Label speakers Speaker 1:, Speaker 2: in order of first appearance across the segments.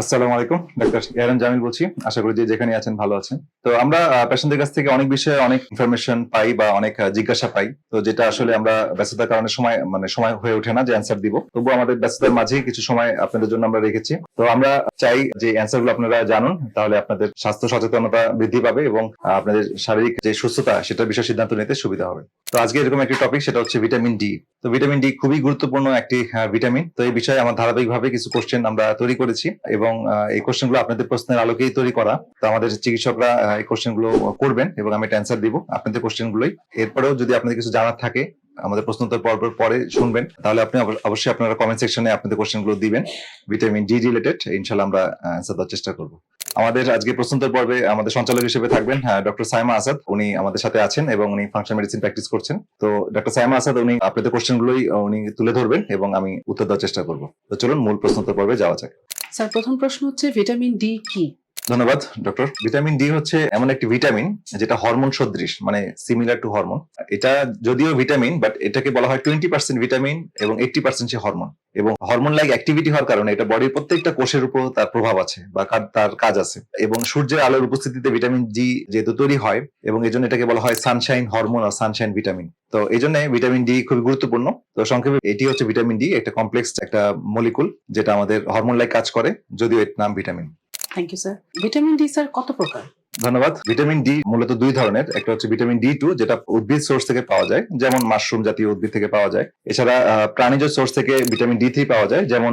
Speaker 1: আসসালামু আলাইকুম, ডাক্তার ইয়ারান জামিল বলছি। আশা করি যে যেখানে আছেন ভালো আছেন। তো আমরা পেশেন্টদের কাছ থেকে অনেক বিষয়ে অনেক ইনফরমেশন পাই বা অনেক জিজ্ঞাসা পাই। তো যেটা আসলে আমরা ব্যস্ততার কারণে সময় মানে সময় হয়ে ওঠে না যে অ্যান্সার দিব। তবুও আমাদের ব্যস্ততার মাঝেই কিছু সময় আপনাদের জন্য আমরা রেখেছি। তো আমরা চাই যে অ্যান্সারগুলো আপনারা জানুন, তাহলে আপনাদের স্বাস্থ্য সচেতনতা বৃদ্ধি পাবে এবং আপনাদের শারীরিক যে সুস্থতা, সেটার বিষয়ে সিদ্ধান্ত নিতে সুবিধা হবে। তো আজকে এরকম একটি টপিক সেটা হচ্ছে ভিটামিন ডি তো ভিটামিন ডি খুবই গুরুত্বপূর্ণ একটি ভিটামিন তো এই বিষয়ে আমার ধারাবাহিকভাবে কিছু কোশ্চেন আমরা তৈরি করেছি এবং আহ, এই কোশ্চেনগুলো আপনাদের প্রশ্নের আলোকেই তৈরি করা। তো আমাদের চিকিৎসকরা এই কোশ্চেনগুলো করবেন এবং আমি অ্যান্সার দিব আপনাদের কোশ্চেন গুলোই। এরপরেও যদি আপনাদের কিছু জানার থাকে আমাদের প্রশ্নোত্তর পর্ব পরে শুনবেন। তাহলে আপনি অবশ্যই আপনারা কমেন্ট সেকশনে আপনাদের কোশ্চেনগুলো দিবেন। ভিটামিন ডি রিলেটেড ইনশাল্লাহ আমরা অ্যান্সার দেওয়ার চেষ্টা করব। আমাদের আজকে প্রশ্নোত্তর পর্বে আমাদের সঞ্চালক হিসেবে থাকবেন ডক্টর সাইমা আসাদ। উনি আমাদের সাথে আছেন এবং উনি ফাংশন মেডিসিন প্র্যাকটিস করছেন। তো ডক্টর সাইমা আসাদ, উনি আপনাদের কোশ্চেন গুলোই উনি তুলে ধরবেন এবং আমি উত্তর দেওয়ার চেষ্টা করব। তো চলুন মূল প্রশ্নোত্তর পর্বে যাওয়া যাক।
Speaker 2: স্যার, প্রথম প্রশ্ন হচ্ছে ভিটামিন ডি কি?
Speaker 1: ধন্যবাদ ডক্টর ভিটামিন ডি হচ্ছে এমন একটি ভিটামিন যেটা হরমোন সদৃশ মানে সিমিলার টু হরমোন এটা যদিও ভিটামিন বাট এটাকে বলা হয় টোয়েন্টি পার্সেন্ট ভিটামিন এবং এইটটি পার্সেন্ট সে হরমোন এবং হরমোন লাইক অ্যাক্টিভিটি হওয়ার কারণে এটা বডির প্রত্যেকটা কোষের উপর তার প্রভাব আছে বা তার কাজ আছে। এবং সূর্যের আলোর উপস্থিতিতে ভিটামিন ডি যেহেতু তৈরি হয়, এবং এই জন্য এটাকে বলা হয় সানশাইন হরমোন আর সানশাইন ভিটামিন তো এই জন্য ভিটামিন ডি খুবই গুরুত্বপূর্ণ। তো সংক্ষেপে, এটি হচ্ছে ভিটামিন ডি একটা কমপ্লেক্স একটা মলিকুল যেটা আমাদের হরমোন লাইক কাজ করে, যদিও এর নাম vitamin
Speaker 2: thank you sir vitamin D sir কত প্রকার?
Speaker 1: ধন্যবাদ। ভিটামিন ডি মূলত দুই ধরনের। একটা হচ্ছে ভিটামিন ডি টু যেটা উদ্ভিদ সোর্স থেকে পাওয়া যায় যেমন মাশরুম জাতীয় উদ্ভিদ থেকে পাওয়া যায়। এছাড়া প্রাণীজ সোর্স থেকে ভিটামিন ডি থ্রি পাওয়া যায় যেমন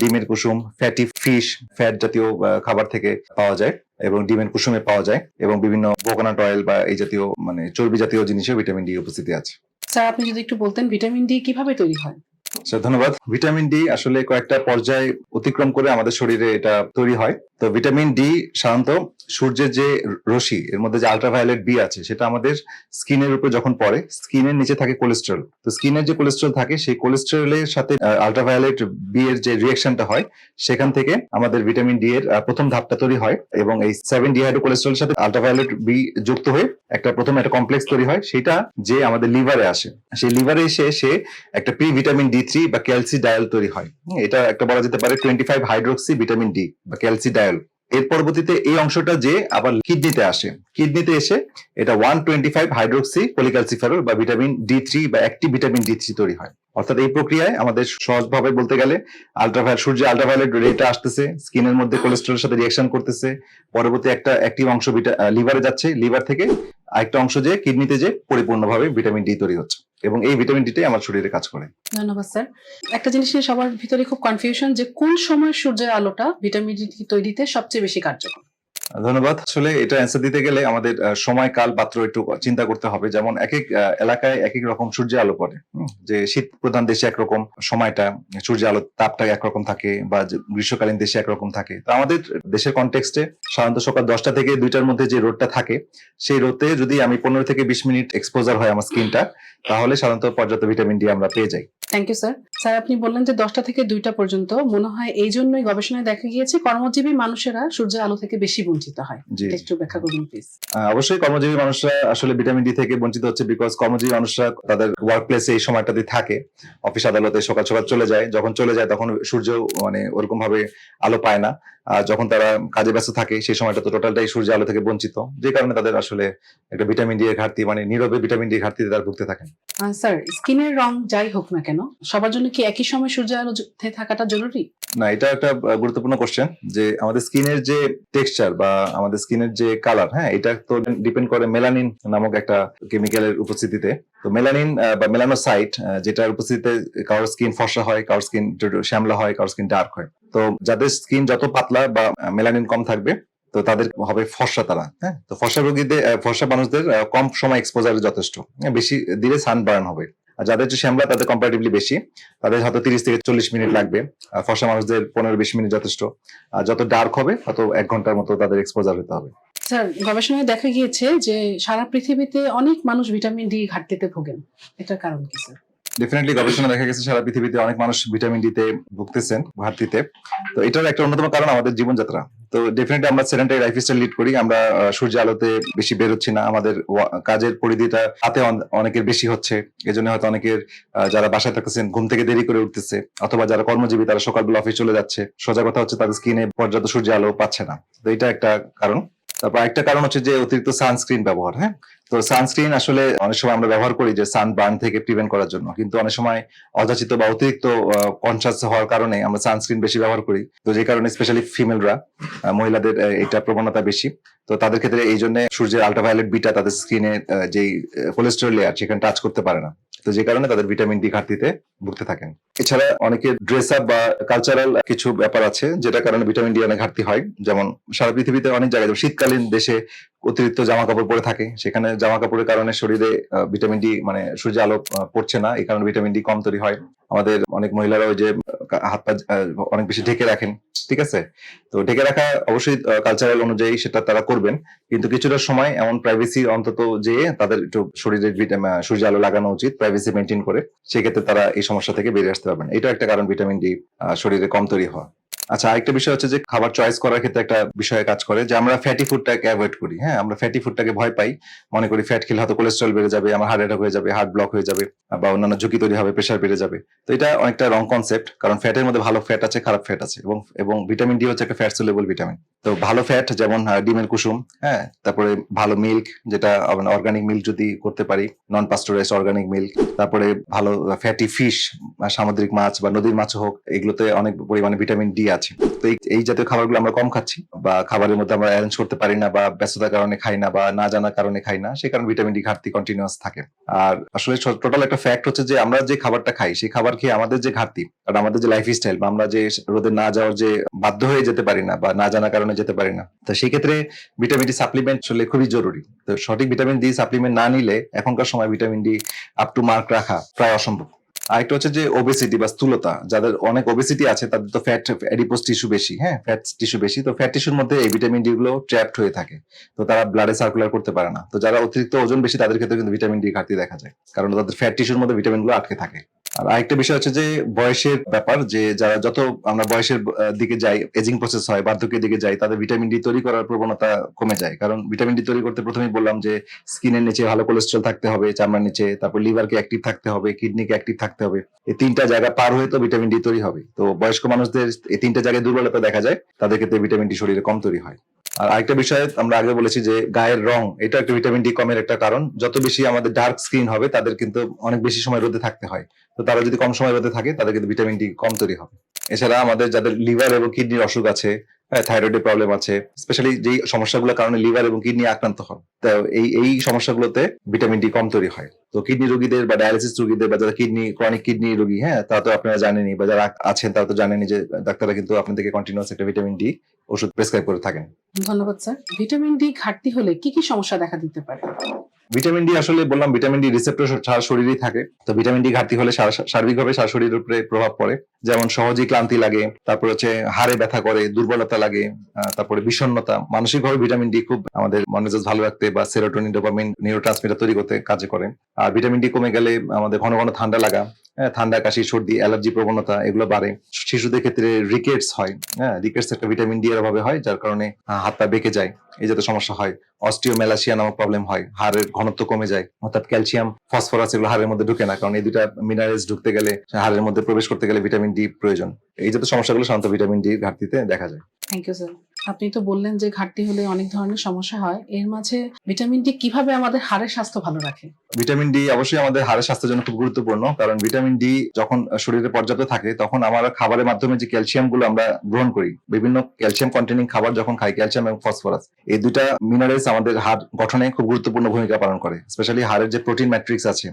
Speaker 1: ডিমের কুসুম ফ্যাটি ফিশ ফ্যাট জাতীয় খাবার থেকে পাওয়া যায় এবং ডিমের কুসুমে পাওয়া যায় এবং বিভিন্ন কোকোনাট অয়েল বা এই জাতীয় মানে চর্বি জাতীয় জিনিসে ভিটামিন ডি উপস্থিতি আছে।
Speaker 2: স্যার আপনি যদি একটু বলতেন ভিটামিন ডি কীভাবে তৈরি হয়?
Speaker 1: স্যার ধন্যবাদ। ভিটামিন ডি আসলে কয়েকটা পর্যায় অতিক্রম করে আমাদের শরীরে এটা তৈরি হয়। তো ভিটামিন ডি সাধারণত সূর্যের যে রশ্মি, এর মধ্যে যে আলট্রাভায়োলেট বি আছে, সেটা আমাদের স্কিনের উপর যখন পড়ে স্কিনের নিচে থাকে কোলেস্ট্রল তো স্কিনের যে কোলেস্ট্রল থাকে, সেই কোলেস্ট্রলের সাথে আলট্রাভায়োলেট বি এর যে রিয়েকশনটা হয়, সেখান থেকে আমাদের ভিটামিন ডি এর প্রথম ধাপটা তৈরি হয় এবং এই সেভেন ডিহাইড্রো কোলেস্ট্রলের সাথে আলট্রাভায়োলেট বি যুক্ত হয়ে একটা প্রথম একটা কমপ্লেক্স তৈরি হয়, সেটা যে আমাদের লিভারে আসে। সেই লিভারে এসে সে একটা প্রি ভিটামিন ডি থ্রি বা ক্যালসি ডায়াল তৈরি হয়। এটা একটা বলা যেতে পারে twenty five hydroxy vitamin D বা ক্যালসি ডায়াল এর পরবর্তীতে এই অংশটা যে আবার কিডনিতে আসে। কিডনিতে এসে এটা one twenty five hydroxy polycalciferol বা ভিটামিন ডি থ্রি বা অ্যাক্টিভ ভিটামিন ডি থ্রি তৈরি হয়। অর্থাৎ এই প্রক্রিয়ায় আমাদের সহজভাবে বলতে গেলে আলট্রাভায়োলেট সূর্যে আলট্রাভায়োলেট রেটা আসতেছে, স্কিনের মধ্যে কোলেস্ট্রলের সাথে রিয়াকশন করতেছে, পরবর্তী একটা অ্যাক্টিভ অংশ লিভারে যাচ্ছে লিভার থেকে আরেকটা অংশ যে কিডনিতে যে পরিপূর্ণভাবে ভিটামিন ডি তৈরি হচ্ছে। এবং এই ভিটামিন ডিটাই আমার শরীরে কাজ করে।
Speaker 2: ধন্যবাদ, স্যার। একটা জিনিস নিয়ে সবার ভিতরে খুব কনফিউশন যে কোন সময় সূর্যের আলোটা ভিটামিন ডি তৈরিতে সবচেয়ে বেশি কার্যকর?
Speaker 1: ধন্যবাদ। আসলে এটা অ্যান্সার দিতে গেলে আমাদের সময় কাল পাত্র একটু চিন্তা করতে হবে। যেমন এক এক এলাকায় এক এক রকম সূর্যের আলো পড়ে যে শীত প্রধান দেশে একরকম, সময়টা সূর্যের আলো তাপটা একরকম থাকে বা গ্রীষ্মকালীন দেশে একরকম থাকে। তো আমাদের দেশের কনটেক্সটে সাধারণত সকাল দশটা থেকে দুইটার মধ্যে যে রোদটা থাকে, সেই রোদে যদি আমি পনেরো থেকে বিশ মিনিট এক্সপোজার হয় আমার স্কিনটা, তাহলে সাধারণত পর্যাপ্ত ভিটামিন ডি আমরা পেয়ে যাই।
Speaker 2: থ্যাংক ইউ স্যার স্যার আপনি বললেন যে দশটা থেকে দুইটা পর্যন্ত। মনে হয় এই জন্যই গবেষণায় দেখা গিয়েছে, কর্মজীবী মানুষেরা সূর্যের আলো থেকে বেশি বঞ্চিত হয়। একটু ব্যাখ্যা করুন প্লিজ
Speaker 1: অবশ্যই কর্মজীবী মানুষরা আসলে ভিটামিন ডি থেকে বঞ্চিত হচ্ছে বিকজ কর্মজীবী মানুষরা তাদের ওয়ার্ক প্লেসে এই সময়টাতে থাকে। অফিস আদালতে সকাল সকাল চলে যায়। যখন চলে যায় তখন সূর্য মানে ওরকম ভাবে আলো পায় না। আর যখন তারা কাজে ব্যস্ত থাকে সেই সময়টা তো টোটালটাই সূর্য আলো থেকে বঞ্চিত। যে কারণে তাদের আসলে একটা ভিটামিন ডি এর ঘাটতি মানে নীরবে ভিটামিন ডি ঘাটতিতে তারা ভুগতে থাকেন।
Speaker 2: স্যার স্কিনের রং যাই হোক না কেন সবার জন্য কি একই সময় সূর্যের আলোতে থাকাটা জরুরি?
Speaker 1: না এটা একটা গুরুত্বপূর্ণ কোশ্চেন যে আমাদের স্কিনের যে টেক্সচার বা আমাদের স্কিনের যে কালার হ্যাঁ এটা তো ডিপেন্ড করে মেলানিন নামক একটা কেমিক্যালের উপস্থিতিতে। তো মেলানিন বা মেলানোসাইট যেটার উপস্থিতিতে কারোর স্কিন ফর্সা হয় কারোর স্কিন শ্যামলা হয় কারোর স্কিন ডার্ক হয়। তো যাদের স্কিন যত পাতলা বা মেলানিন কম থাকবে তো তাদের হবে ফর্সা তারা হ্যাঁ। তো ফর্সা রোগীদের ফর্সা মানুষদের কম সময় এক্সপোজার যথেষ্ট। হ্যাঁ, বেশি দিলে সানবার্ন হবে। যাদের হচ্ছে শ্যামলা, তাদের কম্পারেটিভলি বেশি। তাদের হয়তো তিরিশ থেকে চল্লিশ মিনিট লাগবে। ফসা মানুষদের পনেরো বিশ মিনিট যথেষ্ট। আর যত ডার্ক হবে, তত এক ঘণ্টার মতো তাদের এক্সপোজার হতে হবে।
Speaker 2: স্যার, গবেষণায় দেখা গিয়েছে যে সারা পৃথিবীতে অনেক মানুষ ভিটামিন ডি ঘাটতিতে ভোগেন। এটার কারণ কি, স্যার?
Speaker 1: ডেফিনেটলি গবেষণা দেখা গেছে, সারা পৃথিবীতে অনেক মানুষ ভিটামিন ডি তে ভুগতেছেন, ঘাটতিতে। তো এটার একটা অন্যতম কারণ আমাদের জীবনযাত্রা। তো ডেফিনেটলি আমরা সেডেন্টারি লাইফস্টাইল লিড করি, আমরা সূর্য আলোতে বেশি বের হচ্ছি না, আমাদের কাজের পরিধিটা হাতে অনেকের বেশি হচ্ছে। এজন্য হয়তো অনেকের যারা বাসায় থাকতেছেন, ঘুম থেকে দেরি করে উঠতেছে, অথবা যারা কর্মজীবী, তারা সকালবেলা অফিস চলে যাচ্ছে। সোজা কথা হচ্ছে, তাদের স্কিনে পর্যাপ্ত সূর্য আলো পাচ্ছে না। তো এটা একটা কারণ। তারপর একটা কারণ হচ্ছে যে অতিরিক্ত সানস্ক্রিন ব্যবহার হ্যাঁ? তো সানস্ক্রিন আসলে অনেক সময় আমরা ব্যবহার করি যে সান বার্ন থেকে প্রিভেন্ট করার জন্য। কিন্তু অনেক সময় অযাচিত বা অতিরিক্ত কনসাস হওয়ার কারণে আমরা সানস্ক্রিন বেশি ব্যবহার করি। তো যে কারণে স্পেশালি ফিমেলরা মহিলাদের এটা প্রবণতা বেশি। তো তাদের ক্ষেত্রে এই জন্য সূর্যের আল্ট্রাভায়োলেট বিটা তাদের স্কিনে যেই কোলেস্টেরল লেয়ার সেখানে টাচ করতে পারে না। তো যে কারণে তাদের ভিটামিন ডি ঘাটতিতে ভুগতে থাকেন। এছাড়া অনেকে ড্রেস আপ বা কালচারাল কিছু ব্যাপার আছে যেটা কারণে ভিটামিন ডি অনেক ঘাটতি হয়। যেমন সারা পৃথিবীতে অনেক জায়গায় শীতকালীন দেশে অতিরিক্ত জামা কাপড় পরে থাকে, সেখানে জামা কাপড়ের কারণে শরীরে ভিটামিন ডি মানে সূর্য আলো পড়ছে না, এই কারণে ভিটামিন ডি কম তৈরি হয়। আমাদের অনেক মহিলারা ওই যে হাত পা অনেক বেশি ঢেকে রাখেন, ঠিক আছে? তো ঢেকে রাখা অবশ্যই কালচারাল অনুযায়ী সেটা তারা করবেন। কিন্তু কিছুটা সময় এমন প্রাইভেসি অন্তত যে তাদের একটু শরীরের সূর্য আলো লাগানো উচিত প্রাইভেসি মেনটেন করে, সেক্ষেত্রে তারা এই সমস্যা থেকে বেরিয়ে আসতে পারবেন। এটা একটা কারণ ভিটামিন ডি শরীরে কম তৈরি হওয়া। আচ্ছা আরেকটা বিষয় হচ্ছে যে খাবার চয়েস করার ক্ষেত্রে একটা বিষয়ে কাজ করে যে আমরা ফ্যাটি ফুডটাকে অ্যাভয়েড করি হ্যাঁ? আমরা ফ্যাটি ফুডটাকে ভয় পাই। মনে করি ফ্যাট খেলে হয়তো কোলেস্ট্রল বেড়ে যাবে, আমার হার্ট অ্যাটাক হয়ে যাবে হার্ট ব্লক হয়ে যাবে, বা অন্যান্য ঝুঁকি তৈরি হবে প্রেশার বেড়ে যাবে। তো এটা অনেকটা রং কনসেপ্ট কারণ ফ্যাটের মধ্যে ভালো ফ্যাট আছে, খারাপ ফ্যাট আছে, এবং এবং ভিটামিন ডি হচ্ছে একটা ফ্যাট সোলেবল ভিটামিন তো ভালো ফ্যাট যেমন ডিমের কুসুম হ্যাঁ? তারপরে ভালো মিল্ক যেটা অর্গানিক মিল্ক যদি করতে পারি নন পাস্টোরাইজ অর্গানিক মিল্ক তারপরে ভালো ফ্যাটি ফিশ সামুদ্রিক মাছ বা নদীর মাছ হোক, এগুলোতে অনেক পরিমাণে ভিটামিন ডি আছে। তো এই- জাতীয় খাবারগুলো আমরা কম খাচ্ছি বা খাবারের মধ্যে আমরা অ্যারেঞ্জ করতে পারি না বা ব্যস্ততার কারণে খাই না বা না জানার কারণে খাই না, সে কারণে ভিটামিন ডি ঘাটতি কন্টিনিউয়াস থাকে। আর আসলে টোটাল একটা ফ্যাক্ট হচ্ছে যে আমরা যে খাবারটা খাই, সেই খাবার খেয়ে আমাদের যে ঘাটতি, আর আমাদের যে লাইফ স্টাইল বা আমরা যে রোদে না যাওয়ার যে বাধ্য হয়ে যেতে পারি না বা না জানার কারণে যেতে পারি না, তো সেই ক্ষেত্রে ভিটামিন ডি সাপ্লিমেন্ট আসলে খুবই জরুরি। তো সঠিক ভিটামিন ডি সাপ্লিমেন্ট না নিলে এখনকার সময় vitamin D up to mark রাখা প্রায় অসম্ভব। আরেকটা হচ্ছে যে ওবেসিটি বা স্থূলতা, যাদের অনেক ওবেসিটি আছে, তাদের তো ফ্যাট এডিপোস টিস্যু বেশি হ্যাঁ? ফ্যাট টিস্যু বেশি। তো ফ্যাট টিস্যুর মধ্যে এই ভিটামিন ডি গুলো ট্র্যাপড হয়ে থাকে। তো তারা ব্লাডে সার্কুলার করতে পারে না। তো যারা অতিরিক্ত ওজন বেশি, তাদের ক্ষেত্রে কিন্তু ভিটামিন ডি ঘাটতি দেখা যায়। কারণ তাদের ফ্যাট টিস্যুর মধ্যে ভিটামিনগুলো আটকে থাকে। আর আরেকটা বিষয় হচ্ছে যে বয়সের ব্যাপার, যে যারা যত আমরা বয়সের দিকে যাই এজিং প্রসেস হয়, বার্ধক্যের দিকে যাই, তাদের ভিটামিন ডি তৈরি করার প্রবণতা কমে যায়। কারণ ভিটামিন ডি তৈরি করতে প্রথমেই বললাম যে স্কিনের নিচে ভালো কোলেস্ট্রল থাকতে হবে, চামড়ার নিচে, তারপর লিভারকে অ্যাক্টিভ থাকতে হবে, কিডনিকে অ্যাক্টিভ থাকতে হবে। এই তিনটা জায়গা পার হয়ে তো ভিটামিন ডি তৈরি হবে। তো বয়স্ক মানুষদের এই তিনটা জায়গায় দুর্বলতা দেখা যায়, তাদের ক্ষেত্রে ভিটামিন ডি শরীরে কম তৈরি হয়। আর আরেকটা বিষয় আমরা আগে বলেছি যে গায়ের রং এটা একটা ভিটামিন ডি কমের একটা কারণ। যত বেশি আমাদের ডার্ক স্কিন হবে, তাদের কিন্তু অনেক বেশি সময় রোদে থাকতে হয়। তো তারা যদি কম সময় রোদে থাকে, তাদের কিন্তু ভিটামিন ডি কম তৈরি হবে। এছাড়া আমাদের যাদের লিভার এবং কিডনির অসুখ আছে থাইরয়েডের প্রবলেম আছে স্পেশালি যেই সমস্যাগুলোর কারণে লিভার এবং কিডনি আক্রান্ত হয় তো এই এই সমস্যাগুলোতে ভিটামিন ডি কম তৈরি হয়। তো কিডনি রোগীদের বা ডায়ালিসিস রোগীদের বা যারা কিডনি ক্রনিক কিডনি রোগী হ্যাঁ তারা তো আপনারা জানেনই, বা যারা আছেন তারা তো জানেনই যে ডাক্তাররা কিন্তু আপনাদেরকে কন্টিনিউয়াস একটা ভিটামিন ডি ওষুধ প্রেসক্রাইব করে থাকেন।
Speaker 2: ধন্যবাদ স্যার ভিটামিন ডি ঘাটতি হলে কি কি সমস্যা দেখা দিতে পারে?
Speaker 1: ভিটামিন ডি আসলে বললাম ভিটামিন ডি রিসেপ্টর সারা শরীরেই থাকে। তো ভিটামিন ডি ঘাটতি হলে সারা- সার্বিকভাবে সারা শরীরের উপরে প্রভাব পড়ে। যেমন সহজেই ক্লান্তি লাগে, তারপর হচ্ছে হাড়ে ব্যথা করে, দুর্বলতা লাগে তারপরে বিষণ্ণতা। মানসিকভাবে ভিটামিন ডি খুব আমাদের মনোযোগ ভালো রাখতে বা সেরোটোনিন ডোপামিন নিউরোট্রান্সমিটার তৈরি করতে কাজে করে। আর ভিটামিন ডি কমে গেলে আমাদের ঘন ঘন ঠান্ডা লাগা ঠান্ডা, কাশি, সর্দি, অ্যালার্জি, প্রবণতা, এগুলো বাড়ে। শিশুদের ক্ষেত্রে রিকেটস হয়। হ্যাঁ রিকেটস একটা ভিটামিন ডি এর অভাবে হয়, যার কারণে হাত পা বেঁকে যায়। এই জাতীয় সমস্যা হয়। অস্টিওমেলাসিয়া নামক প্রবলেম হয়। হাড়ের ঘনত্ব কমে যায়। অর্থাৎ ক্যালসিয়াম, ফসফরাস এগুলো হাড়ের মধ্যে ঢুকে না, কারণ এই দুটা মিনারেলস ঢুকতে গেলে, হাড়ের মধ্যে প্রবেশ করতে গেলে ভিটামিন ডি প্রয়োজন। এই জাতীয় সমস্যাগুলো সাধারণত ভিটামিন ডি ঘাটতিতে দেখা যায়।
Speaker 2: থ্যাংক ইউ স্যার আপনি তো বললেন যে ঘাটতি হলে অনেক ধরনের সমস্যা হয়। এর মাঝে ভিটামিন ডি কীভাবে আমাদের হাড়ের স্বাস্থ্য ভালো রাখে?
Speaker 1: ভিটামিন ডি অবশ্যই আমাদের হাড়ের স্বাস্থ্যের জন্য খুব গুরুত্বপূর্ণ, কারণ ভিটামিন ডি যখন শরীরে পর্যাপ্ত থাকে, তখন আমরা খাবারের মাধ্যমে যে ক্যালসিয়ামগুলো আমরা গ্রহণ করি, বিভিন্ন ক্যালসিয়াম কন্টেনিং খাবার যখন খাই, ক্যালসিয়াম এবং ফসফরাস এই দুটা মিনারেলস আমাদের হাড় গঠনে খুব গুরুত্বপূর্ণ ভূমিকা পালন করে স্পেশালি হাড়ের যে প্রোটিন ম্যাট্রিক্স আছে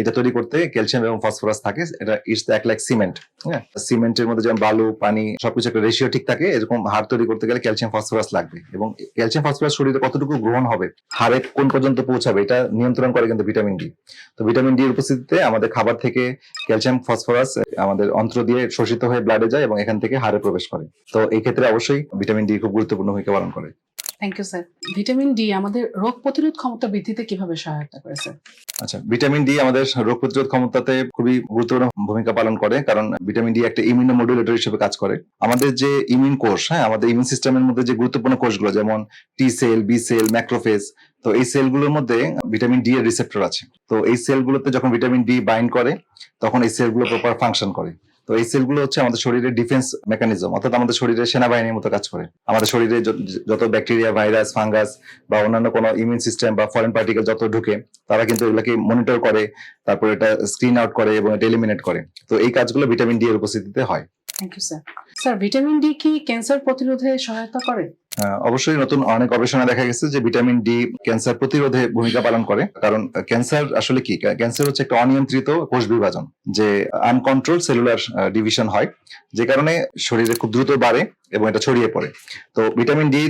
Speaker 1: এটা তৈরি করতে ক্যালসিয়াম এবং ফসফরাস থাকে, এটা ইটস এক লাইক সিমেন্ট হ্যাঁ সিমেন্টের মধ্যে যেমন বালু, পানি, সবকিছু একটা রেশিও ঠিক থাকে, এরকম হাড় তৈরি করতে গেলে ক্যালসিয়াম ফসফরাস লাগবে। এবং ক্যালসিয়াম ফসফরাস শরীরে কতটুকু গ্রহণ হবে, হাড়ে কোন পর্যন্ত পৌঁছাবে, এটা নিয়ন্ত্রণ করে কিন্তু ভিটামিন ডি তো ভিটামিন ডি এর উপস্থিতিতে আমাদের খাবার থেকে ক্যালসিয়াম ফসফরাস আমাদের অন্ত্র দিয়ে শোষিত হয়ে ব্লাডে যায় এবং এখান থেকে হাড়ে প্রবেশ করে। তো এই ক্ষেত্রে অবশ্যই ভিটামিন ডি খুব গুরুত্বপূর্ণ ভূমিকা পালন করে।
Speaker 2: Thank you sir vitamin D আমাদের রোগ প্রতিরোধ ক্ষমতা বৃদ্ধিতে কীভাবে সহায়তা করে স্যার
Speaker 1: আচ্ছা ভিটামিন ডি আমাদের রোগ প্রতিরোধ ক্ষমতাতে খুবই গুরুত্বপূর্ণ ভূমিকা পালন করে, কারণ ভিটামিন ডি একটা ইমিউনোমডুলেটর হিসেবে কাজ করে। আমাদের যে ইমিউন কোষ হ্যাঁ আমাদের ইমিউন সিস্টেমের মধ্যে যে গুরুত্বপূর্ণ কোষগুলো, যেমন T cell B cell macrophage তো এই সেলগুলোর মধ্যে ভিটামিন ডি এর রিসেপ্টর আছে। তো এই সেলগুলোতে যখন ভিটামিন ডি বাইন্ড করে, তখন এই সেলগুলো প্রপার ফাংশন করে। তো এই সেলগুলো হচ্ছে আমাদের শরীরের ডিফেন্স মেকানিজম অর্থাৎ আমাদের শরীরের সেনাবাহিনীর মতো কাজ করে। আমাদের শরীরে যত ব্যাকটেরিয়া ভাইরাস ফাঙ্গাস বা অন্যান্য কোনো ইমিউন সিস্টেম বা ফরেন পার্টিকেল যত ঢুকে, তারা কিন্তু এগুলোকে মনিটর করে, তারপরে এটা স্ক্রিন আউট করে এবং এটা এলিমিনেট করে। তো এই কাজগুলো ভিটামিন ডি এর উপস্থিতিতে হয়।
Speaker 2: Thank you sir sir vitamin D কি ক্যান্সার প্রতিরোধে সহায়তা করে?
Speaker 1: অবশ্যই নতুন অনেক গবেষণা দেখা গেছে যে ভিটামিন ডি ক্যান্সার প্রতিরোধে ভূমিকা পালন করে। কারণ ক্যান্সার আসলে কি? ক্যান্সার হচ্ছে একটা অনিয়ন্ত্রিত কোষ বিভাজন, যে আনকন্ট্রোল সেলুলার ডিভিশন হয়, যে কারণে শরীরে খুব দ্রুত বাড়ে এবং এটা ছড়িয়ে পড়ে। তো ভিটামিন ডি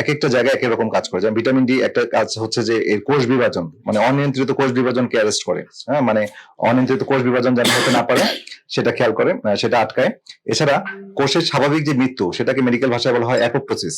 Speaker 1: এক একটা জায়গায় এক এক রকম কাজ করে। যেমন ভিটামিন ডি একটা কাজ হচ্ছে যে এর কোষ বিভাজন মানে অনিয়ন্ত্রিত কোষ বিভাজনকে অ্যারেস্ট করে। হ্যাঁ মানে অনিয়ন্ত্রিত কোষ বিভাজন যেন হতে না পারে, সেটা খেয়াল করে সেটা আটকায়। এছাড়া কোষের স্বাভাবিক যে মৃত্যু, সেটাকে মেডিকেল ভাষায় বলা হয় অ্যাপোপ্টোসিস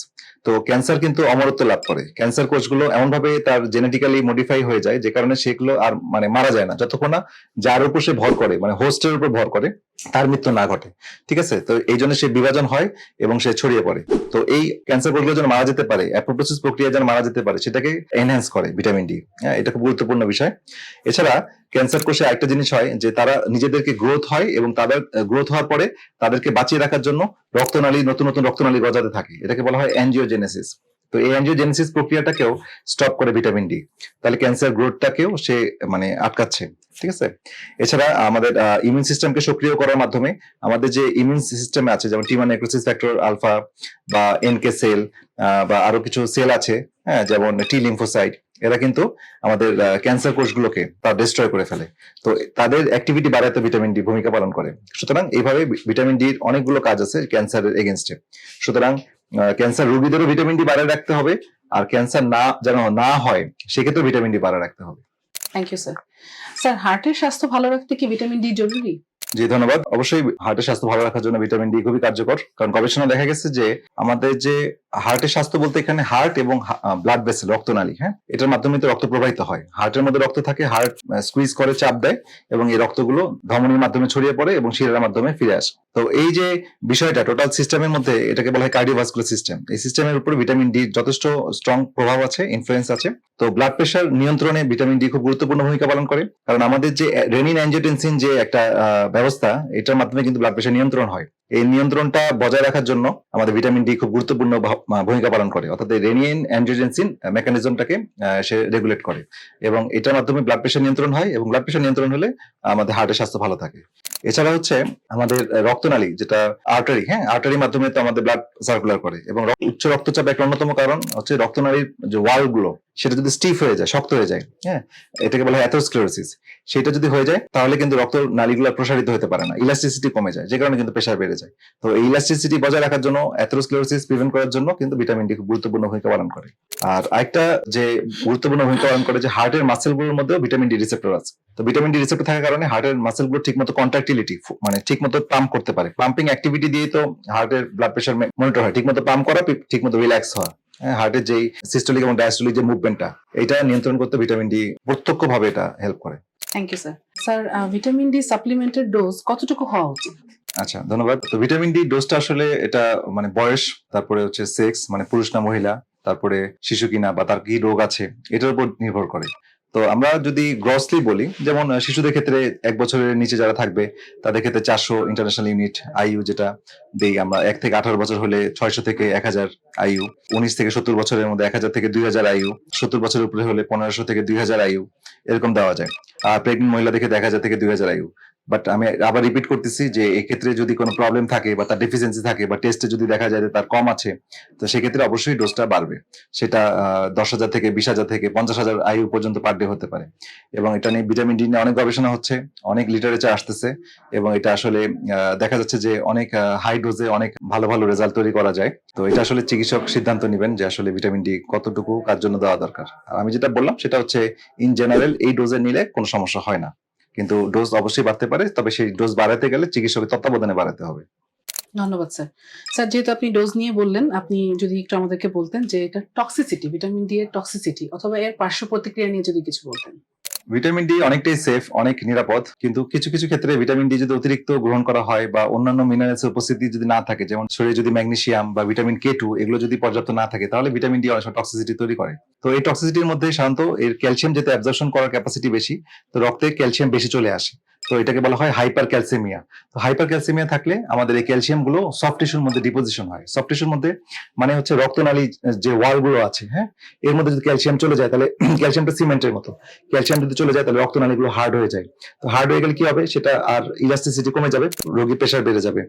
Speaker 1: তো ক্যান্সার কিন্তু অমরত্ব লাভ করে। ক্যান্সার কোষগুলো এমন ভাবে তার জেনেটিক্যালি মডিফাই হয়ে যায়, যে কারণে সেগুলো আর মানে মারা যায় না, যতক্ষণ না যার উপর সে ভর করে মানে হোস্টের উপর ভর করে। তার মৃত্যু না ঘটে, ঠিক আছে? তো এই জন্য সে বিভাজন হয় এবং সে ছড়িয়ে পড়ে। তো এই ক্যান্সার কোষগুলো যেন মারা যেতে পারে অ্যাপোপ্টোসিস প্রক্রিয়া যেন মারা যেতে পারে, সেটাকে এনহ্যান্স করে ভিটামিন ডি হ্যাঁ এটা খুব গুরুত্বপূর্ণ বিষয়। এছাড়া ক্যান্সার কোষে একটা জিনিস হয় যে তারা নিজেদেরকে গ্রোথ হয় এবং তাদের গ্রোথ হওয়ার পরে তাদেরকে বাঁচিয়ে রাখার জন্য রক্তনালী, নতুন নতুন রক্তনালী গজাতে থাকে। এটাকে বলা হয় অ্যাঞ্জিওজেনেসিস তো এই অ্যাঞ্জিওজেনেসিস প্রক্রিয়াটাকেও স্টপ করে ভিটামিন ডি তাহলে ক্যান্সার গ্রোথটাকেও সে মানে আটকাচ্ছে, ঠিক আছে? এছাড়া আমাদের ইমিউন সিস্টেমকে সক্রিয় করার মাধ্যমে আমাদের যে ইমিউন সিস্টেমে আছে, যেমন টিমা নেক্রোসিস ফ্যাক্টর আলফা বা এনকে সেল বা আরও কিছু সেল আছে হ্যাঁ যেমন টি লিম্ফোসাইট এরা কিন্তু আমাদের ক্যান্সার কোষগুলোকে তা ডিস্ট্রয় করে ফেলে। তো তাদের অ্যাক্টিভিটি বাড়াতে ভিটামিন ডি ভূমিকা পালন করে। সুতরাং এইভাবে ভিটামিন ডির অনেকগুলো কাজ আছে ক্যান্সারের এগেনস্টে সুতরাং ক্যান্সার রোগীদেরও ভিটামিন ডি বাড়ায় রাখতে হবে। আর ক্যান্সার না, যেন না হয় সেক্ষেত্রে ভিটামিন ডি বাড়ায় রাখতে হবে।
Speaker 2: থ্যাংক ইউ স্যার স্যার হার্টের স্বাস্থ্য ভালো রাখতে কি ভিটামিন ডি জরুরি?
Speaker 1: জি, ধন্যবাদ। অবশ্যই হার্টের স্বাস্থ্য ভালো রাখার জন্য ভিটামিন ডি খুবই কার্যকর। কারণ গবেষণা দেখা গেছে যে, আমাদের যে হার্টের স্বাস্থ্য বলতে এখানে হার্ট এবং ব্লাড ভেসেল রক্তনালী হ্যাঁ? এটার মাধ্যমে তো রক্ত প্রবাহিত হয়। হার্টের মধ্যে রক্ত থাকে, হার্ট স্কুইজ করে, চাপ দেয় এবং এই রক্তগুলো ধমনির মাধ্যমে ছড়িয়ে পড়ে এবং শিরার মাধ্যমে ফিরে আসে। তো এই যে বিষয়টা টোটাল সিস্টেমের মধ্যে এটাকে বলা হয় কার্ডিওভাস্কুলার সিস্টেম এই সিস্টেমের উপরে ভিটামিন ডি যথেষ্ট স্ট্রং প্রভাব আছে ইনফ্লুয়েন্স আছে। তো ব্লাড প্রেশার নিয়ন্ত্রণে ভিটামিন ডি খুব গুরুত্বপূর্ণ ভূমিকা পালন করে। কারণ আমাদের যে রেনিন অ্যাঞ্জিওটেনসিন যে একটা ব্যবস্থা, এটার মাধ্যমে কিন্তু ব্লাড প্রেশার নিয়ন্ত্রণ হয়। এই নিয়ন্ত্রণটা বজায় রাখার জন্য আমাদের ভিটামিন ডি খুব গুরুত্বপূর্ণ ভূমিকা পালন করে। অর্থাৎ এই রেনিন অ্যাঞ্জিওটেনসিন মেকানিজমটাকে সে রেগুলেট করে। এবং এটার মাধ্যমে ব্লাড প্রেশার নিয়ন্ত্রণ হয় এবং ব্লাড প্রেশার নিয়ন্ত্রণ হলে আমাদের হার্টের স্বাস্থ্য ভালো থাকে। এছাড়া হচ্ছে আমাদের রক্তনালী, যেটা আর্টারি হ্যাঁ? আর্টারির মাধ্যমে তো আমাদের ব্লাড সার্কুলার করে এবং উচ্চ রক্তচাপ একটা অন্যতম কারণ হচ্ছে রক্তনালীর যে ওয়ালগুলো সেটা যদি স্টিফ হয়ে যায়, শক্ত হয়ে যায় হ্যাঁ এটাকে বলা হয় অ্যাথোস্ক্লেরোসিস সেটা যদি হয়ে যায়, তাহলে কিন্তু রক্ত নালীগুলো প্রসারিত হতে পারে না ইলাস্টিসিটি কমে যায়, যে কারণে কিন্তু প্রেশার বেড়ে যায়। তো এই ইলাস্টিসিটি বজায় রাখার জন্য অ্যাথোস্ক্লেরোসিস প্রিভেন্ট করার জন্য কিন্তু ভিটামিন ডি খুব গুরুত্বপূর্ণ ভূমিকা পালন করে। আর আরেকটা যে গুরুত্বপূর্ণ ভূমিকা পালন করে, যে হার্টের মাসেলগুলোর মধ্যেও ভিটামিন ডি রিসেপ্টর আছে। তো ভিটামিন ডি রিসেপ্টর থাকার কারণে হার্টের মাসেলগুলো ঠিকমতো কন্ট্রাক্টিলিটি মানে ঠিকমতো পাম্প করতে পারে। পাম্পিং অ্যাক্টিভিটি দিয়ে তো হার্টের ব্লাড প্রেশার মনিটর হয়। ঠিকমতো পাম্প করা, ঠিকমতো রিল্যাক্স হওয়া। হার্টের যেই সিস্টোলিক এবং ডায়াস্টোলিক যে মুভমেন্টটা এটা নিয়ন্ত্রণ করতে ভিটামিন ডি প্রত্যক্ষ ভাবে এটা হেল্প করে।
Speaker 2: Thank you sir sir vitamin D সাপ্লিমেন্টের dose কতটুকু হওয়া উচিত?
Speaker 1: আচ্ছা ধন্যবাদ। তো ভিটামিন ডি ডোজটা আসলে এটা মানে বয়স তারপরে হচ্ছে সেক্স মানে পুরুষ না মহিলা তারপরে শিশু কিনা বা তার কি রোগ আছে এটার উপর নির্ভর করে। তো আমরা যদি গ্রসলি বলি, যেমন শিশুদের ক্ষেত্রে এক বছরের নিচে যারা থাকবে, তাদের ক্ষেত্রে চারশো ইন্টারন্যাশনাল ইউনিট আইইউ যেটা দেই আমরা, এক থেকে আঠারো বছর হলে ছয়শো থেকে এক হাজার আইইউ উনিশ থেকে সত্তর বছরের মধ্যে এক হাজার থেকে দুই হাজার আইইউ সত্তর বছরের উপরে হলে পনেরোশো থেকে দুই হাজার আইইউ এরকম দেওয়া যায়। আর প্রেগনেন্ট মহিলাদেরকে দেখা যায় থেকে দুই হাজার আইইউ বাট আমি আবার রিপিট করতেছি যে এক্ষেত্রে যদি কোনো প্রবলেম থাকে বা তার ডেফিসিয়েন্সি থাকে বা টেস্টে যদি দেখা যায় যে তার কম আছে, তো সেক্ষেত্রে অবশ্যই ডোজটা বাড়বে। সেটা দশ হাজার থেকে বিশ হাজার থেকে পঞ্চাশ হাজার আয়ু পর্যন্ত পার ডে হতে পারে। এবং এটা নিয়ে ভিটামিন ডি নিয়ে অনেক গবেষণা হচ্ছে, অনেক লিটারেচার আসতেছে এবং এটা আসলে দেখা যাচ্ছে যে অনেক হাই ডোজে অনেক ভালো ভালো রেজাল্ট তৈরি করা যায়। তো এটা আসলে চিকিৎসক সিদ্ধান্ত নেবেন যে আসলে ভিটামিন ডি কতটুকু কার জন্য দেওয়া দরকার। আর আমি যেটা বললাম সেটা হচ্ছে ইন জেনারেল এই ডোজে নিলে কোনো সমস্যা হয় না। কিন্তু ডোজ অবশ্যই বাড়তে পারে, তবে সেই ডোজ বাড়াতে গেলে চিকিৎসকের তত্ত্বাবধানে বাড়াতে হবে।
Speaker 2: ধন্যবাদ স্যার স্যার যেহেতু আপনি ডোজ নিয়ে বললেন, আপনি যদি একটু আমাদেরকে বলতেন যে এটা টক্সিসিটি ভিটামিন ডি এর টক্সিসিটি অথবা এর পার্শ্ব প্রতিক্রিয়া নিয়ে যদি কিছু বলতেন।
Speaker 1: ভিটামিন ডি অনেকটাই সেফ অনেক নিরাপদ। কিন্তু কিছু কিছু ক্ষেত্রে ভিটামিন ডি যদি অতিরিক্ত গ্রহণ করা হয় বা অন্যান্য মিনারেলস উপস্থিতি যদি না থাকে, যেমন শরীরে যদি ম্যাগনেসিয়াম বা ভিটামিন কে টু এগুলো যদি পর্যাপ্ত না থাকে, তাহলে ভিটামিন ডি অনেক টক্সিসিটি তৈরি করে। তো এই টক্সিসিটির মধ্যে সাধারণত এর ক্যালসিয়াম যেতে অ্যাবজর্পশন করার ক্যাপাসিটি বেশি, তো রক্তে ক্যালসিয়াম বেশি চলে আসে। তো এটাকে বলা হয় হাইপার ক্যালসিমিয়া তো হাইপার ক্যালসিমিয়া থাকলে আমাদের এই ক্যালসিয়ামগুলো সফট টিস্যুর মধ্যে ডিপোজিশন হয়। সফট টিস্যুর মধ্যে মানে হচ্ছে রক্তনালী যে ওয়ালগুলো আছে হ্যাঁ? এর মধ্যে যদি ক্যালসিয়াম চলে যায় তাহলে ক্যালসিয়ামটা সিমেন্টের মতো। ক্যালসিয়াম যদি চলে যায় তাহলে রক্তনালী গুলো হার্ড হয়ে যায়। তো হার্ড হয়ে গেলে কি হবে? সেটা আর ইলাস্টিসিটি কমে যাবে, রোগীর প্রেশার বেড়ে যাবে।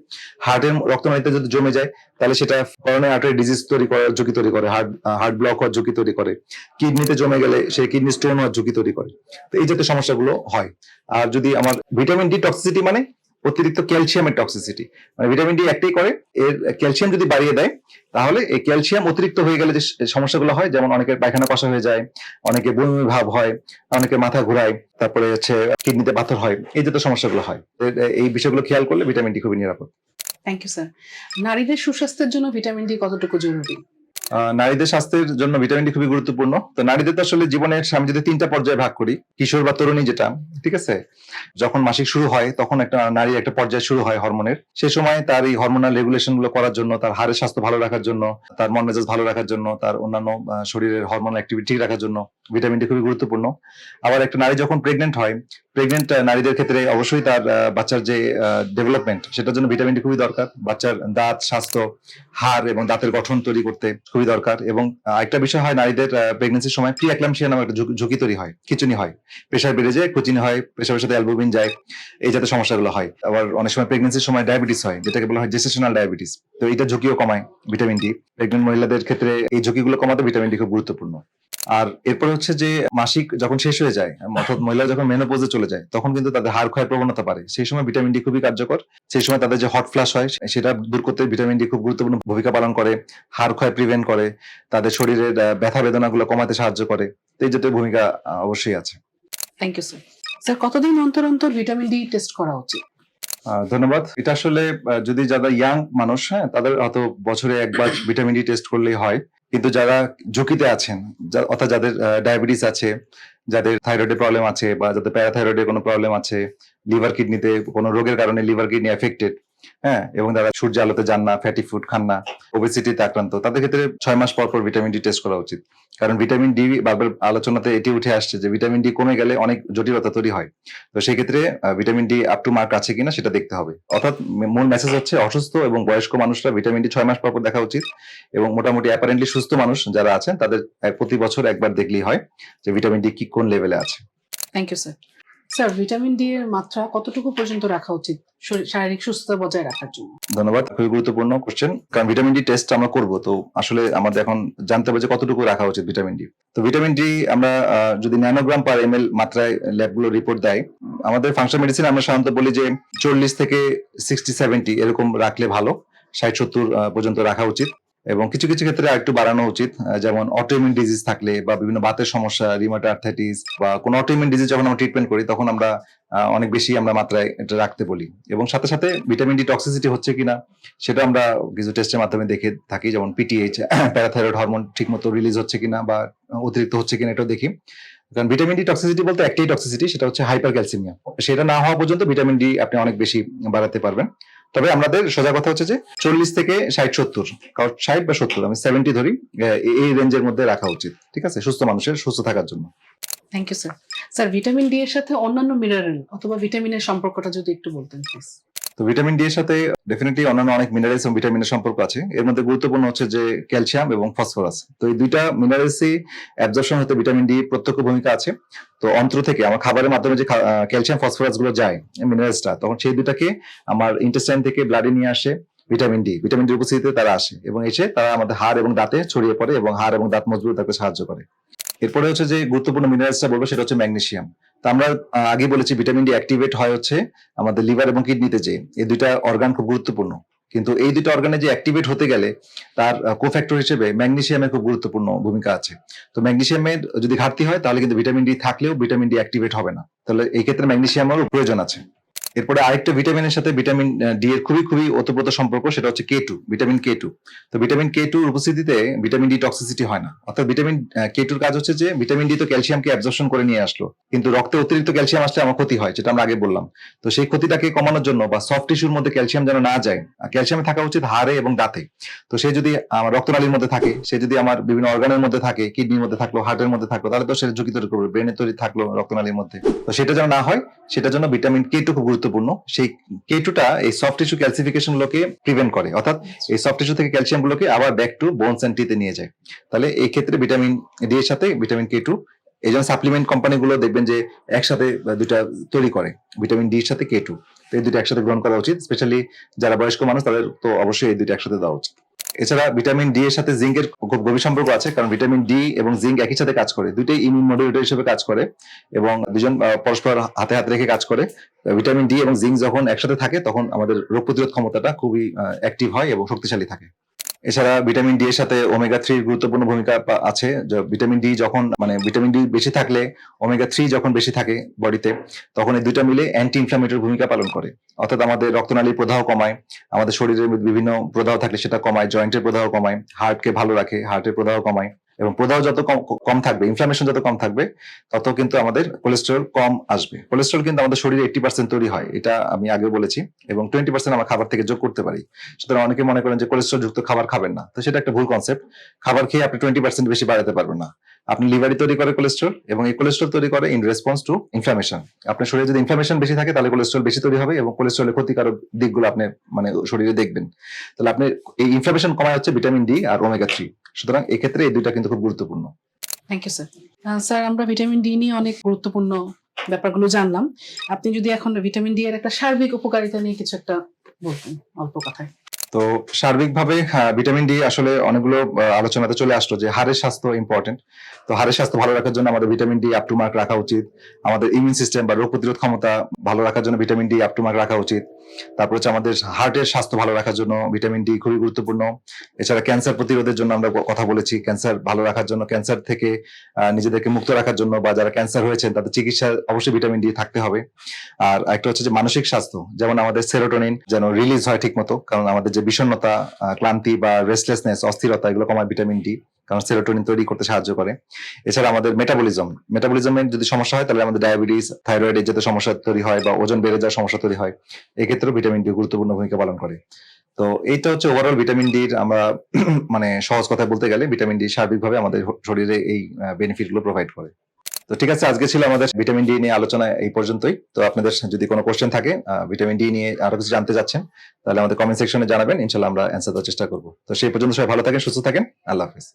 Speaker 1: হার্টের রক্তনালীতে যদি জমে যায়, তাহলে সেটা করোনারি আর্টারি ডিজিজ তৈরি করার ঝুঁকি তৈরি করে। হার্ট হার্ট ব্লক হওয়ার ঝুঁকি তৈরি করে। কিডনিতে জমে গেলে সেই কিডনি স্টোন হওয়ার ঝুঁকি তৈরি করে। তো এই জাতীয় সমস্যাগুলো হয়। আর যদি আমার ভিটামিন ডি টক্সিসিটি মানে অতিরিক্ত ক্যালসিয়ামের টক্সিসিটি মানে ভিটামিন ডি একটাই করে, এর ক্যালসিয়াম যদি বাড়িয়ে দেয়, তাহলে এই ক্যালসিয়াম অতিরিক্ত হয়ে গেলে যে সমস্যাগুলো হয়, যেমন অনেকের পায়খানা কষা হয়ে যায়, অনেকে বমি ভাব হয়, অনেকে মাথা ঘোরায়, তারপরে হচ্ছে কিডনিতে পাথর হয়, এই জাতীয় সমস্যাগুলো হয়। এই বিষয়গুলো খেয়াল করলে ভিটামিন ডি খুবই নিরাপদ।
Speaker 2: থ্যাংক ইউ স্যার নারীদের সুস্বাস্থ্যের জন্য ভিটামিন ডি কতটুকু জরুরি?
Speaker 1: নারীদের স্বাস্থ্যের জন্য ভিটামিন ডি খুবই গুরুত্বপূর্ণ। তো নারীদের তো আসলে জীবনের আমি যদি তিনটা পর্যায়ে ভাগ করি, কিশোর বা তরুণী যেটা, ঠিক আছে? যখন মাসিক শুরু হয়, তখন একটা নারী একটা পর্যায়ে শুরু হয় হরমোনের। সেই সময় তার এই হরমোনাল রেগুলেশনগুলো করার জন্য, তার হাড়ের স্বাস্থ্য ভালো রাখার জন্য, তার মন মেজাজ ভালো রাখার জন্য, তার অন্যান্য শরীরের হরমোনাল অ্যাক্টিভিটি ঠিক রাখার জন্য ভিটামিন ডি খুবই গুরুত্বপূর্ণ। আবার একটা নারী যখন প্রেগনেন্ট হয় প্রেগনেন্ট নারীদের ক্ষেত্রে অবশ্যই তার বাচ্চার যে ডেভেলপমেন্ট সেটার জন্য ভিটামিন ডি খুবই দরকার। বাচ্চার দাঁত, স্বাস্থ্য, হাড় এবং দাঁতের গঠন তৈরি করতে খুবই দরকার এবং একটা বিষয় হয় নারীদের প্রেগনেন্সির সময় প্রি অ্যাক্লামশিয়া নামে একটা ঝুঁকি- তৈরি হয়, খিচুনি হয়। প্রেশার বেড়ে যায়, খুচিনি হয় প্রেশারের সাথে অ্যালবুমিন যায়, এই জাতীয় সমস্যাগুলো হয়। আবার অনেক সময় প্রেগনেন্সির সময় ডায়াবেটিস হয়, যেটাকে বলা হয় জেস্টেশনাল ডায়াবেটিস তো এটা ঝুঁকিও কমায় ভিটামিন ডি প্রেগনেন্ট মহিলাদের ক্ষেত্রে এই ঝুঁকিগুলো কমাতে ভিটামিন ডি খুব গুরুত্বপূর্ণ। আর এরপর হচ্ছে যে মাসিক যখন শেষ হয়ে যায়, অর্থাৎ মহিলা যখন মেনোপোজে চলে যায়, তখন কিন্তু তাদের হাড় ক্ষয়ের প্রবণতা বাড়ে। সেই সময় ভিটামিন ডি খুবই কার্যকর। সেই সময় তাদের যে হট ফ্লাশ হয়, সেটা দূর করতে ভিটামিন ডি খুব গুরুত্বপূর্ণ ভূমিকা পালন করে। হাড় ক্ষয় প্রিভেন্ট করে তাদের শরীরের ব্যথা বেদনাগুলো কমাতে সাহায্য করে। তো এই জাতীয় ভূমিকা অবশ্যই আছে।
Speaker 2: থ্যাংক ইউ স্যার স্যার কতদিন অন্তর অন্তর ভিটামিন ডি টেস্ট করা উচিত?
Speaker 1: ধন্যবাদ। এটা আসলে যদি যারা ইয়াং মানুষ হ্যাঁ তাদের হয়তো বছরে একবার ভিটামিন ডি টেস্ট করলেই হয়। কিন্তু যারা ঝুঁকিতে আছেন অর্থাৎ যাদের ডায়াবেটিস আছে যাদের থাইরয়েডের প্রবলেম আছে বা যাদের প্যারাথাইরয়েডের কোনো প্রবলেম আছে লিভার কিডনিতে কোনো রোগের কারণে লিভার কিডনি এফেক্টেড হ্যাঁ এবং যারা সূর্য আলোতে যান না ফ্যাটি ফুড খান না ওবেসিটিতে আক্রান্ত। তাদের ক্ষেত্রে ছয় মাস পর পর ভিটামিন ডি টেস্ট করা উচিত। কারণ ভিটামিন ডি বারবার আলোচনাতে এটি উঠে আসছে যে ভিটামিন ডি কমে গেলে অনেক জটিলতা তৈরি হয়। তো সেই ক্ষেত্রে vitamin D up to mark আছে কিনা সেটা দেখতে হবে। অর্থাৎ মূল মেসেজ হচ্ছে অসুস্থ এবং বয়স্ক মানুষরা ভিটামিন ডি ছয় মাস পর পর দেখা উচিত এবং মোটামুটি অ্যাপারেন্টলি সুস্থ মানুষ যারা আছেন, তাদের প্রতি বছর একবার দেখলেই হয় যে ভিটামিন ডি কি কোন লেভেলে আছে।
Speaker 2: Thank you sir sir, vitamin D এর মাত্রা কতটুকু পর্যন্ত রাখা উচিত? শারীরিক সুস্থতা বজায় রাখার জন্য।
Speaker 1: ধন্যবাদ, খুবই গুরুত্বপূর্ণ কোশ্চেন কারণ ভিটামিন ডি টেস্ট আমরা করব, তো আসলে আমাদের এখন জানতে হবে যে কতটুকু রাখা উচিত ভিটামিন ডি। তো ভিটামিন ডি আমরা যদি ন্যানোগ্রাম পার এম মাত্রায় ল্যাবগুলো রিপোর্ট দেয়, আমাদের ফাংশন মেডিসিন আমরা সাধারণত বলি যে চল্লিশ থেকে সিক্সটি সেভেন্টি এরকম রাখলে ভালো, ষাট, সত্তর পর্যন্ত রাখা উচিত। এবং কিছু কিছু ক্ষেত্রে আরেকটু বাড়ানো উচিত যেমন অটোইমিউন ডিজিজ থাকলে বা বিভিন্ন বাতের সমস্যা রিমাটা আর্থাইটিস বা কোনো অটোইমিউন ডিজিজ যখন আমরা ট্রিটমেন্ট করি, তখন আমরা অনেক বেশি আমরা মাত্রায় এটা রাখতে বলি। এবং সাথে সাথে ভিটামিন ডি টক্সিসিটি হচ্ছে কিনা, সেটা আমরা কিছু টেস্টের মাধ্যমে দেখে থাকি, যেমন পিটিএইচ প্যারাথাইরয়েড হরমোন ঠিকমতো রিলিজ হচ্ছে কিনা বা অতিরিক্ত হচ্ছে কিনা, এটাও দেখি। কারণ ভিটামিন ডি টক্সিসিটি বলতে একটাই টক্সিসিটি সেটা হচ্ছে হাইপার ক্যালসিমিয়া সেটা না হওয়া পর্যন্ত ভিটামিন ডি আপনি অনেক বেশি বাড়াতে পারবেন। তবে আমাদের সোজা কথা হচ্ছে যে চল্লিশ থেকে ষাট সত্তর, কারণ ষাট বা সত্তর, আমি সেভেন্টি ধরি এই- রেঞ্জের মধ্যে রাখা উচিত, ঠিক আছে? সুস্থ মানুষের, সুস্থ থাকার জন্য।
Speaker 2: Thank you sir sir vitamin D এর সাথে অন্যান্য মিনারেল অথবা ভিটামিনের সম্পর্কটা যদি একটু বলতেন প্লিজ
Speaker 1: তো ভিটামিন ডি এর সাথে ডেফিনেটলি অন্যান্য অনেক মিনারেলস এবং ভিটামিনের সম্পর্ক আছে। এর মধ্যে গুরুত্বপূর্ণ হচ্ছে যে ক্যালসিয়াম এবং ফসফরাস তো এই দুইটা মিনারেলসই অ্যাবজর্পশন হতে ভিটামিন ডি প্রত্যক্ষ ভূমিকা আছে। তো অন্ত্র থেকে আমার খাবারের মাধ্যমে যে ক্যালসিয়াম ফসফরাসগুলো যায় মিনারেলসটা তখন সেই দুটাকে আমার ইন্টেস্টাইন থেকে ব্লাডে নিয়ে আসে ভিটামিন ডি ভিটামিন ডি উপস্থিতিতে তারা আসে এবং এসে তারা আমাদের হাড় এবং দাঁতে ছড়িয়ে পড়ে এবং হাড় এবং দাঁত মজবুত থাকতে সাহায্য করে। এরপরে হচ্ছে যে গুরুত্বপূর্ণ মিনারেলসটা বলব, সেটা হচ্ছে ম্যাগনেসিয়াম তো আমরা আগে বলেছি ভিটামিন ডি অ্যাক্টিভেট হয় হচ্ছে আমাদের লিভার এবং কিডনিতে যে, এই দুইটা অর্গান খুব গুরুত্বপূর্ণ। কিন্তু এই দুটো অর্গানে যে অ্যাক্টিভেট হতে গেলে তার কোফ্যাক্টর হিসেবে ম্যাগনেশিয়ামের খুব গুরুত্বপূর্ণ ভূমিকা আছে। তো ম্যাগনেশিয়ামের যদি ঘাটতি হয় তাহলে কিন্তু ভিটামিন ডি থাকলেও ভিটামিন ডি অ্যাক্টিভেট হবে না। তাহলে এই ক্ষেত্রে ম্যাগনেশিয়ামেরও প্রয়োজন আছে। এরপরে আরেকটা ভিটামিনের সাথে ভিটামিন ডি এর খুবই খুবই ওতপ্রোত সম্পর্ক, সেটা হচ্ছে K two vitamin K two তো ভিটামিন কে টুর উপস্থিতিতে ভিটামিন ডি টক্সিসিটি হয় না। অর্থাৎ ভিটামিন কে টুর কাজ হচ্ছে যে ভিটামিন ডি তো ক্যালসিয়ামকে অ্যাবজর্পশন করে নিয়ে আসলো। কিন্তু রক্তে অতিরিক্ত ক্যালসিয়াম আসলে আমার ক্ষতি হয়, যেটা আমরা আগে বললাম। তো সেই ক্ষতিটাকে কমানোর জন্য বা সফট টিস্যুর মধ্যে ক্যালসিয়াম যেন না যায় ক্যালসিয়াম থাকা উচিত হাড়ে এবং দাঁতে। তো সে যদি আমার রক্তনালীর মধ্যে থাকে, সে যদি আমার বিভিন্ন অর্গানের মধ্যে থাকে কিডনির মধ্যে থাকল হার্টের মধ্যে থাকল, তাহলে তো সে ঝুঁকি তৈরি করবে ব্রেনে তৈরি থাকল রক্তনালীর মধ্যে। তো সেটা যেন না হয়, সেটার জন্য ভিটামিন কে টু খুব গুরুত্বপূর্ণ। সেই কে টুটা এই সফট টিস্যু ক্যালসিফিকেশন গুলোকে প্রিভেন্ট করে। অর্থাৎ এই সফট টিস্যু থেকে ক্যালসিয়াম গুলোকে আবার ব্যাক টু বোনস এন্ড টিতে নিয়ে যায়। তাহলে এই ক্ষেত্রে ভিটামিন ডি এর সাথে ভিটামিন কে টু এই জন্য সাপ্লিমেন্ট কোম্পানি গুলো দেখবেন যে একসাথে দুটা তৈরি করে ভিটামিন ডি এর সাথে কে টু এই দুটো একসাথে গ্রহণ করা উচিত। স্পেশালি যারা বয়স্ক মানুষ, তাদের তো অবশ্যই এই দুটো একসাথে দেওয়া উচিত। এছাড়া ভিটামিন ডি এর সাথে জিঙ্কের খুব গভীর সম্পর্ক আছে, কারণ ভিটামিন ডি এবং জিঙ্ক একই সাথে কাজ করে। দুইটাই ইমিউন মডুলেটর হিসেবে কাজ করে এবং দুজন পরস্পর হাতে হাতে রেখে কাজ করে। ভিটামিন ডি এবং জিঙ্ক যখন একসাথে থাকে, তখন আমাদের রোগ প্রতিরোধ ক্ষমতাটা খুবই অ্যাক্টিভ হয় এবং শক্তিশালী থাকে। এছাড়া ভিটামিন ডি এর সাথে ওমেগা থ্রির গুরুত্বপূর্ণ ভূমিকা আছে। ভিটামিন ডি যখন মানে ভিটামিন ডি বেশি থাকলে ওমেগা থ্রি যখন বেশি থাকে বডিতে, তখন এই দুইটা মিলে অ্যান্টি ইনফ্লামেটরি ভূমিকা পালন করে। অর্থাৎ আমাদের রক্তনালীর প্রদাহ কমায়, আমাদের শরীরের বিভিন্ন প্রদাহ থাকলে সেটা কমায় জয়েন্টের প্রদাহ কমায় হার্টকে ভালো রাখে হার্টের প্রদাহ কমায়। এবং প্রদাহ যত কম থাকবে ইনফ্লামেশন যত কম থাকবে, তত কিন্তু আমাদের কোলেস্টেরল কম আসবে। কোলেস্টেরল কিন্তু আমাদের শরীরে এইটি পার্সেন্ট তৈরি হয়, এটা আমি আগে বলেছি, এবং টোয়েন্টি পার্সেন্ট আমরা খাবার থেকে যোগ করতে পারি। সুতরাং অনেকে মনে করেন যে কোলেস্ট্রল যুক্ত খাবার খাবেন না, তো সেটা একটা ভুল কনসেপ্ট খাবার খেয়ে আপনি টোয়েন্টি পার্সেন্ট বেশি বাড়াতে পারবেন না। আপনি লিভারই তৈরি করে কোলেস্ট্রল এবং এই কোলেস্ট্রল তৈরি করে ইন রেসপন্স টু ইনফ্লামেশন আপনার শরীরে যদি ইনফ্লামেশন বেশি থাকে, তাহলে কোলেস্ট্রল বেশি তৈরি হবে, এবং কোলেস্ট্রলের ক্ষতিকারক দিকগুলো আপনি মানে শরীরে দেখবেন। তাহলে আপনি, এই ইনফ্লামেশন কমায় হচ্ছে ভিটামিন ডি আর ওমেগা থ্রি সুতরাং এক্ষেত্রে এই দুইটা কিন্তু খুব গুরুত্বপূর্ণ।
Speaker 2: থ্যাংক ইউ স্যার স্যার আমরা ভিটামিন ডি নিয়ে অনেক গুরুত্বপূর্ণ ব্যাপারগুলো জানলাম। আপনি যদি এখন ভিটামিন ডি এর একটা সার্বিক উপকারিতা নিয়ে কিছু একটা বলতেন, অল্প কথায়।
Speaker 1: তো সার্বিকভাবে হ্যাঁ, ভিটামিন ডি আসলে অনেকগুলো আলোচনাতে চলে আসলো যে হাড়ের স্বাস্থ্য ইম্পর্টেন্ট তো হাড়ের স্বাস্থ্য ভালো রাখার জন্য আমাদের vitamin D up to mark রাখা উচিত। আমাদের ইমিউন সিস্টেম বা রোগ প্রতিরোধ ক্ষমতা ভালো রাখার জন্য vitamin D up to mark রাখা উচিত। তারপর হচ্ছে আমাদের হার্টের স্বাস্থ্য ভালো রাখার জন্য ভিটামিন ডি খুবই গুরুত্বপূর্ণ। এছাড়া ক্যান্সার প্রতিরোধের জন্য আমরা কথা বলেছি ক্যান্সার ভালো রাখার জন্য ক্যান্সার থেকে নিজেদেরকে মুক্ত রাখার জন্য বা যারা ক্যান্সার হয়েছেন তাদের চিকিৎসা অবশ্যই ভিটামিন ডি থাকতে হবে। আর একটা হচ্ছে যে মানসিক স্বাস্থ্য যেমন আমাদের সেরোটোনিন যেন রিলিজ হয় ঠিক মতো কারণ আমাদের যে বিষণ্ণতা ক্লান্তি বা রেস্টলেসনেস অস্থিরতা, এগুলো কমায় ভিটামিন ডি কারণ সেরোটোনিন তৈরি করতে সাহায্য করে। এছাড়া আমাদের মেটাবলিজম মেটাবলিজমের যদি সমস্যা হয়, তাহলে আমাদের ডায়াবেটিস থাইরয়েডের যাতে সমস্যা তৈরি হয় বা ওজন বেড়ে যাওয়ার সমস্যা তৈরি হয়, এক্ষেত্রেও ভিটামিন ডি গুরুত্বপূর্ণ ভূমিকা পালন করে। তো এইটা হচ্ছে ওভারঅল ভিটামিন ডির আমরা মানে সহজ কথায় বলতে গেলে ভিটামিন ডি সার্বিকভাবে আমাদের শরীরে এই বেনিফিটগুলো প্রোভাইড করে। তো ঠিক আছে, আজকে ছিল আমাদের ভিটামিন ডি নিয়ে আলোচনা এই পর্যন্তই। তো আপনাদের যদি কোনো কোশ্চেন থাকে ভিটামিন ডি নিয়ে আরও কিছু জানতে চাচ্ছেন, তাহলে আমাদের কমেন্ট সেকশনে জানাবেন ইনশাল্লাহ আমরা অ্যান্সার দেওয়ার চেষ্টা করব। তো সেই পর্যন্ত সবাই ভালো থাকেন, সুস্থ থাকেন, আল্লাহ হাফিজ।